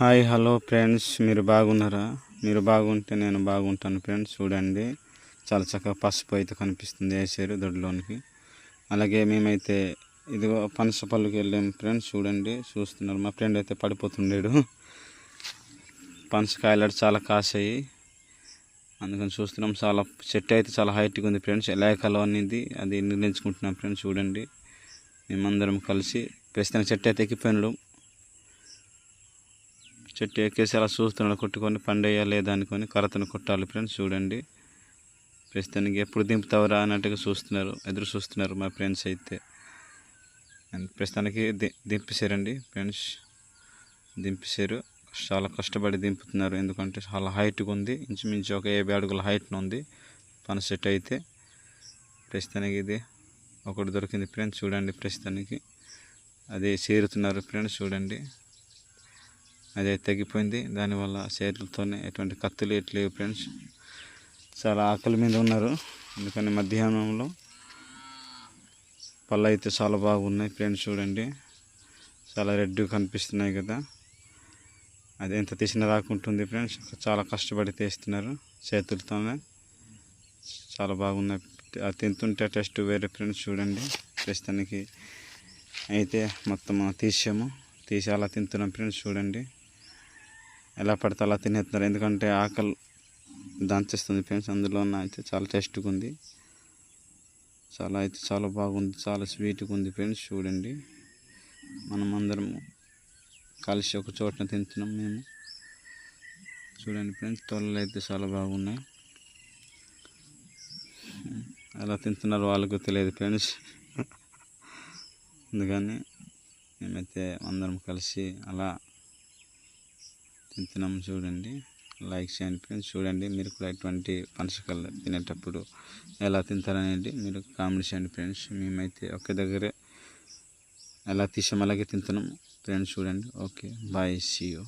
Hi hello friends. మీరు బాగున్నారా? మీరు బాగుంటే నేను బాగుంటాను ఫ్రెండ్స్. చూడండి. చాలా చక్కగా పసుపు అయితే కనిపిస్తుంది వేసారు దొడ్లోనికి. అలాగే మేమైతే ఇదిగో పనస పళ్ళుకి వెళ్ళాం ఫ్రెండ్స్. చూడండి. చూస్తున్నారు. మా ఫ్రెండ్ అయితే పడిపోతుండేడు. పనసకాయలు చాలా కాసాయి. అందుకని చూస్తున్నాం. చాలా చెట్టు అయితే చాలా హైట్గా ఉంది ఫ్రెండ్స్. ఎలాకలో అనేది అది నిర్ణయించుకుంటున్నాం ఫ్రెండ్స్. చూడండి. మేమందరం కలిసి ప్రస్తుతం చెట్టు అయితే ఎక్కిపోయినాడు. చెట్టు ఎక్కేసి అలా చూస్తున్నాడు కొట్టుకొని పండేయ లేదా అనుకొని కర్రతను కొట్టాలి ఫ్రెండ్స్ చూడండి. ప్రస్తుతానికి ఎప్పుడు దింపుతావరా అన్నట్టుగా చూస్తున్నారు ఎదురు చూస్తున్నారు మా ఫ్రెండ్స్ అయితే. అండ్ ప్రస్తుతానికి ది దింపేశారండి ఫ్రెండ్స్. దింపేశారు. చాలా కష్టపడి దింపుతున్నారు. ఎందుకంటే చాలా హైట్గా ఉంది. ఇంచుమించు ఒక యాభై అడుగుల హైట్ను ఉంది. పన సెట్ అయితే ప్రస్తుతానికి ఇది ఒకటి దొరికింది ఫ్రెండ్స్ చూడండి ప్రస్తుతానికి. అది చేరుతున్నారు ఫ్రెండ్స్ చూడండి. అది తెగిపోయింది. దానివల్ల చేతులతోనే ఎటువంటి కత్తులు ఎట్లేవు ఫ్రెండ్స్. చాలా ఆకలి మీద ఉన్నారు. అందుకని మధ్యాహ్నంలో పళ్ళు అయితే చాలా బాగున్నాయి ఫ్రెండ్స్ చూడండి. చాలా రెడ్గా కనిపిస్తున్నాయి కదా. అది ఎంత తీసినా రాకుంటుంది ఫ్రెండ్స్. చాలా కష్టపడి తీస్తున్నారు చేతులతోనే. చాలా బాగున్నాయి. అది తింటుంటే టెస్ట్ వేరే ఫ్రెండ్స్ చూడండి. ప్రస్తుతానికి అయితే మొత్తం తీసాము. తీసి అలా తింటున్నాం ఫ్రెండ్స్ చూడండి. ఎలా పడితే అలా తినేస్తున్నారు. ఎందుకంటే ఆకలి దంచేస్తుంది ఫ్రెండ్స్. అందులో అయితే చాలా టేస్ట్గా ఉంది. చాలా అయితే చాలా బాగుంది. చాలా స్వీట్గా ఉంది ఫ్రెండ్స్. చూడండి. మనం అందరం కలిసి ఒక చోటన తింటున్నాం మేము. చూడండి ఫ్రెండ్స్. తొలలు అయితే చాలా బాగున్నాయి. ఎలా తింటున్నారు వాళ్ళకు తెలియదు ఫ్రెండ్స్. అందుకని మేమైతే అందరం కలిసి అలా తింటున్నాం చూడండి. లైక్ చేయండి ఫ్రెండ్స్. చూడండి మీరు కూడా ఇటువంటి పనసకాయలు తినేటప్పుడు ఎలా తింటారనేది మీరు కామెంట్ చేయండి ఫ్రెండ్స్. మేమైతే ఒకే దగ్గరే ఎలా తీసాం అలాగే తింటున్నాం. ఫ్రెండ్స్ చూడండి. ఓకే. బాయ్. See you